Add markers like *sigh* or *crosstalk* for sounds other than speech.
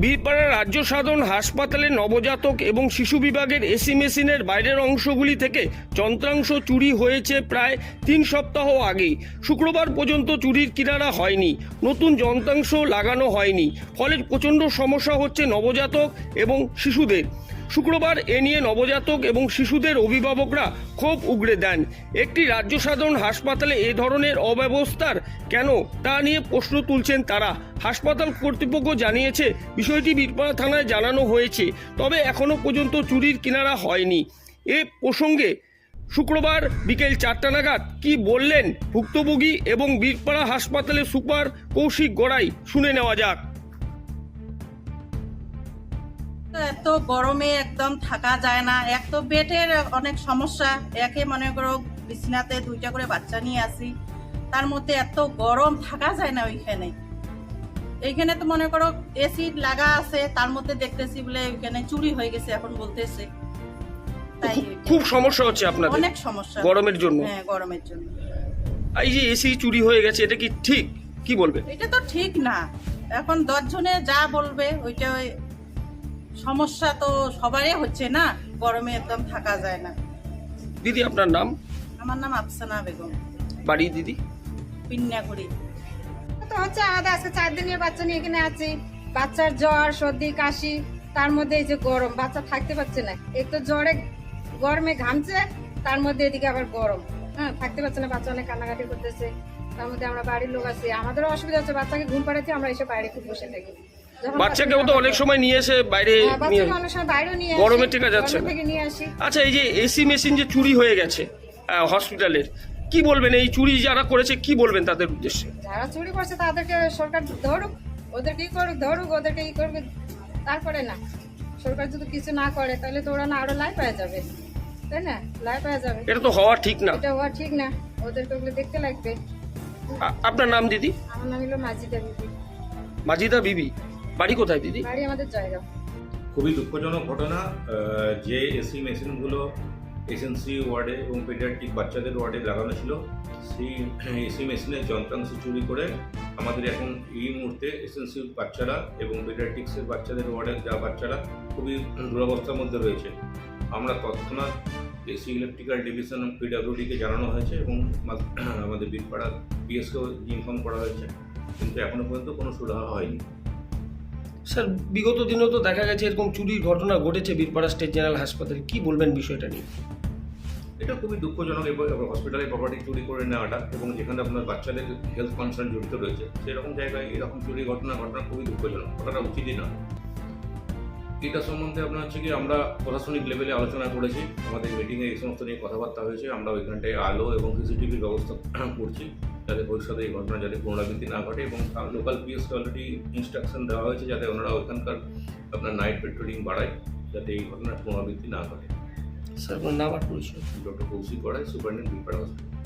বীরপাড়া রাজ্য সাধারণ হাসপাতালে নবজাতক এবং শিশু বিভাগের এসি মেশিনের বাইরের অংশগুলি থেকে যন্ত্রাংশ চুরি হয়েছে প্রায় তিন সপ্তাহ আগেই। শুক্রবার পর্যন্ত চুরির কিনারা হয়নি। নতুন যন্ত্রাংশ লাগানো হয়নি। ফলে প্রচণ্ড সমস্যা হচ্ছে নবজাতক এবং শিশুদের। শুক্রবার এ নিয়ে নবজাতক এবং শিশুদের অভিভাবকরা ক্ষোভ উগড়ে দেন। একটি রাজ্য সাধারণ হাসপাতালে এ ধরনের অব্যবস্থার কেন তা নিয়ে প্রশ্ন তুলছেন তারা। হাসপাতাল কর্তৃপক্ষ জানিয়েছে, বিষয়টি বীরপাড়া থানায় জানানো হয়েছে, তবে এখনও পর্যন্ত চুরির কিনারা হয়নি। এ প্রসঙ্গে শুক্রবার বিকেল চারটা নাগাদ কি বললেন ভুক্তভোগী এবং বীরপাড়া হাসপাতালের সুপার কৌশিক গড়াই শুনে নেওয়া যাক। এত গরমে একদম থাকা যায় না। এক তো বেডের অনেক সমস্যা। একে মনে করো বিছনাতে দুইটা করে বাচ্চা নিয়ে আসি। তার মধ্যে এত গরম থাকা যায় না ওইখানে। এইখানে তো মনে করো এসি লাগা আছে তার মধ্যে দেখতেছি বলে ওইখানে চুরি হয়ে গেছে এখন বলতেছে। তাই খুব সমস্যা হচ্ছে আপনাদের? অনেক সমস্যা। গরমের জন্য? হ্যাঁ গরমের জন্য। এই যে এসি চুরি হয়ে গেছে এটা কি ঠিক? কি বলবে এটা তো ঠিক না। এখন দশজনে যা বলবে ওইটা ওই সমস্যা তো সবারই হচ্ছে না গরমে একদম থাকা যায় না। দিদি আপনার নাম? আমার নাম আফসানা বেগম। বাড়ি দিদি? পিন্যাগুড়ি। তো হচ্ছে আমাদের আজকে চার দিনের বাচ্চা নিয়ে এখানে আছি। বাচ্চার জ্বর সর্দি কাশি তার মধ্যে এই যে গরম বাচ্চা থাকতে পারছে না। এক তো জ্বরে গরমে ঘামছে তার মধ্যে এদিকে আবার গরম। হ্যাঁ থাকতে পারছে না বাচ্চা অনেক কান্নাকাটি করতেছে। তার মধ্যে আমরা বাড়ির লোক আছি। আমাদেরও অসুবিধা হচ্ছে বাচ্চাকে ঘুম পাড়াচ্ছি আমরা এসে বাইরে খুব বসে থাকি। বাচ্চাকেও তো অনেক সময় নিয়ে এসে বাইরে হ্যাঁ, গরমে টেকা যাচ্ছে আচ্ছা এই যে এসি মেশিন যে চুরি হয়ে গেছে হসপিটালের কি বলবেন? এই চুরি যারা করেছে কি বলবেন তাদের উদ্দেশ্যে? যারা চুরি করছে তাদেরকে সরকার ধরুক ওদেরকে করুক ধরুক ওদেরকে ই করুক তারপরে না। সরকার যদি কিছু না করে তাহলে তো ওরা না আরও লাই পাওয়া যাবে। তাই না? লাই পাওয়া যাবে। এটা তো হওয়া ঠিক না। এটা হওয়া ঠিক না। ওদেরকে ওগুলো দেখতে লাগবে। আপনার নাম দিদি? আমার নাম হলো মাজিদা বিবি। মাজিদা বিবি? বাড়ি কোথায় দিদি? বাড়ি আমাদের জায়গা। খুবই দুঃখজনক ঘটনা যে এসি মেশিনগুলো এসএনসি ওয়ার্ডে এবং পেডিয়াট্রিক বাচ্চাদের ওয়ার্ডে লাগানো ছিল সেই এসি মেশিনের যন্ত্রাংশ চুরি করে আমাদের এখন এই মুহূর্তে এসএনসি বাচ্চারা এবং পেডিয়াট্রিক্সের বাচ্চাদের ওয়ার্ডের যা বাচ্চারা খুবই দুরবস্থার মধ্যে রয়েছে। আমরা তৎক্ষণাৎ এসি ইলেকট্রিক্যাল ডিভিশন পিডাব্লিউডিকে জানানো হয়েছে এবং আমাদের বীরপাড়া বিএসকেও ইনফর্ম করা হয়েছে কিন্তু এখনও পর্যন্ত কোনো সুরাহা হয়নি। স্যার, বিগত দিনেও তো দেখা গেছে এরকম চুরির ঘটনা ঘটেছে বীরপাড়া স্টেট জেনারেল হাসপাতালে। কি বলবেন বিষয়টা নিয়ে? এটা খুবই দুঃখজনক এবং হসপিটালে প্রপার্টি চুরি করে নেওয়াটা এবং যেখানে আপনার বাচ্চাদের হেলথ কনসার্ন জড়িত রয়েছে, সেরকম জায়গায় এরকম চুরি ঘটনা ঘটনা খুবই দুঃখজনক। ঘটনা উচিতই না এটা সম্বন্ধে আপনার হচ্ছে কি, আমরা প্রশাসনিক লেভেলে আলোচনা করেছি। আমাদের মিটিংয়ে এই সমস্ত নিয়ে কথাবার্তা হয়েছে। আমরা ওইখানটায় আলো এবং সিসিটিভির ব্যবস্থা *clears throat* করছি। যাতে ভবিষ্যতে এই ঘটনা যাতে পুনরাবৃত্তি না ঘটে এবং লোকাল পিএসকে অলরেডি ইনস্ট্রাকশন দেওয়া হয়েছে যাতে ওনারা ওইখানকার আপনার নাইট পেট্রোলিং বাড়ায় যাতে এই ঘটনার পুনরাবৃত্তি না ঘটে। স্যার নাম আর পরিচয়? Doctor Kaushik Garai superintendent hospital